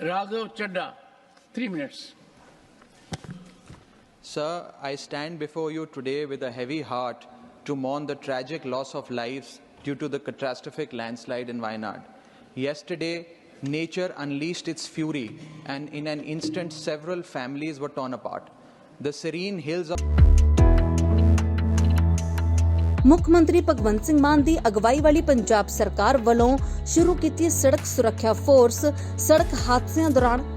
Raghav Chadda, three minutes. Sir, I stand before you today with a heavy heart to mourn the tragic loss of lives due to the catastrophic landslide in Wayanad. Yesterday, nature unleashed its fury, and in an instant, several families were torn apart. The serene hills of ਮੁੱਖ ਮੰਤਰੀ ਭਗਵੰਤ ਸਿੰਘ ਮਾਨ ਦੀ ਅਗਵਾਈ ਵਾਲੀ ਪੰਜਾਬ ਸਰਕਾਰ ਵੱਲੋਂ ਸ਼ੁਰੂ ਕੀਤੀ ਸੜਕ ਸੁਰੱਖਿਆ ਫੋਰਸ ਸੜਕ ਹਾਦਸਿਆਂ ਦੌਰਾਨ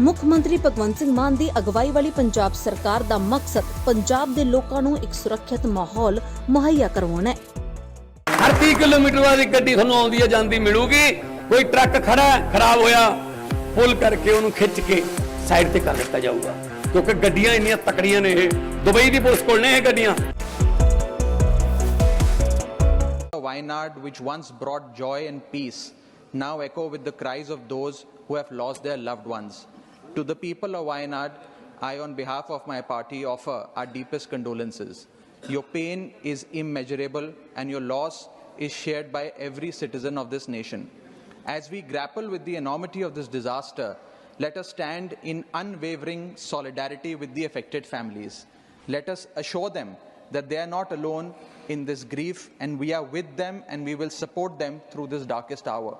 ਮੁੱਖ ਮੰਤਰੀ ਭਗਵੰਤ ਸਿੰਘ ਮਾਨ ਦੀ ਅਗਵਾਈ ਵਾਲੀ ਪੰਜਾਬ ਸਰਕਾਰ ਦਾ ਮਕਸਦ ਪੰਜਾਬ ਦੇ ਲੋਕਾਂ ਨੂੰ ਇੱਕ ਸੁਰੱਖਿਅਤ ਮਾਹੌਲ ਮੁਹੱਈਆ ਕਰਵਾਉਣਾ ਹੈ। ਹਰ 30 ਕਿਲੋਮੀਟਰ ਬਾਅਦ ਇੱਕ ਗੱਡੀ ਤੁਹਾਨੂੰ ਆਉਂਦੀ ਹੈ ਜਾਂਦੀ ਮਿਲੂਗੀ। ਕੋਈ ਟਰੱਕ ਖੜਾ ਹੈ, ਖਰਾਬ ਹੋਇਆ ਪੁੱਲ ਕਰਕੇ ਉਹਨੂੰ ਖਿੱਚ ਕੇ ਸਾਈਡ ਤੇ ਕਰ ਦਿੱਤਾ ਜਾਊਗਾ। ਕਿਉਂਕਿ ਗੱਡੀਆਂ ਇੰਨੀਆਂ ਤਕੜੀਆਂ ਨੇ ਇਹ। ਦੁਬਈ ਦੀ ਪੁਲਿਸ ਕੋਲ ਨੇ ਇਹ ਗੱਡੀਆਂ। Wayanad, which once brought joy and peace, now echo with the cries of those who have lost their loved ones. To the people of Wayanad, I, on behalf of my party, offer our deepest condolences. Your pain is immeasurable, and your loss is shared by every citizen of this nation. As we grapple with the enormity of this disaster, let us stand in unwavering solidarity with the affected families. Let us assure them that they are not alone in this grief and we are with them and we will support them through this darkest hour.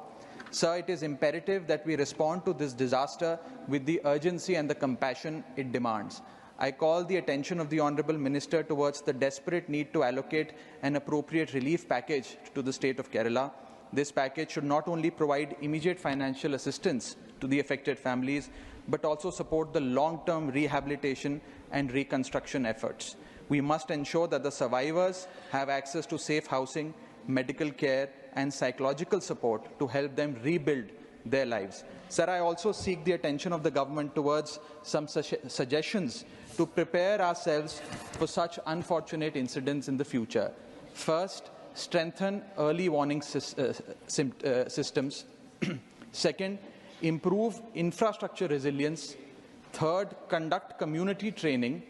Sir, it is imperative that we respond to this disaster with the urgency and the compassion it demands. I call the attention of the Honourable Minister towards the desperate need to allocate an appropriate relief package to the state of Kerala. This package should not only provide immediate financial assistance to the affected families, but also support the long term rehabilitation and reconstruction efforts. We must ensure that the survivors have access to safe housing, medical care, and psychological support to help them rebuild their lives. Sir, I also seek the attention of the government towards some su- suggestions to prepare ourselves for such unfortunate incidents in the future. First, strengthen early warning uh, uh, systems. Second, improve infrastructure resilience. Third, conduct community training.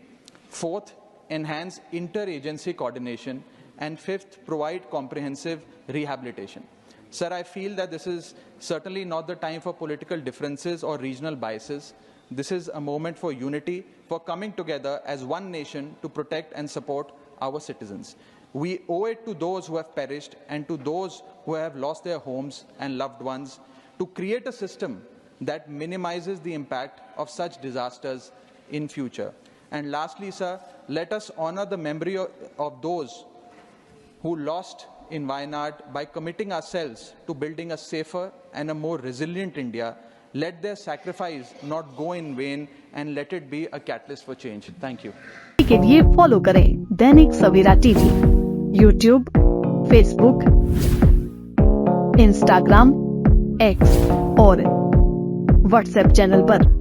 Fourth, enhance interagency coordination. And fifth, provide comprehensive rehabilitation. Sir, I feel that this is certainly not the time for political differences or regional biases. This is a moment for unity, for coming together as one nation to protect and support our citizens. We owe it to those who have perished and to those who have lost their homes and loved ones to create a system that minimizes the impact of such disasters in future. And lastly, sir, let us honor the memory of, of those who lost in Wayanad by committing ourselves to building a safer and a more resilient India. Let their sacrifice not go in vain and let it be a catalyst for change. Thank you. के लिए follow करें Dainik Savera TV YouTube Facebook Instagram X और WhatsApp channel पर।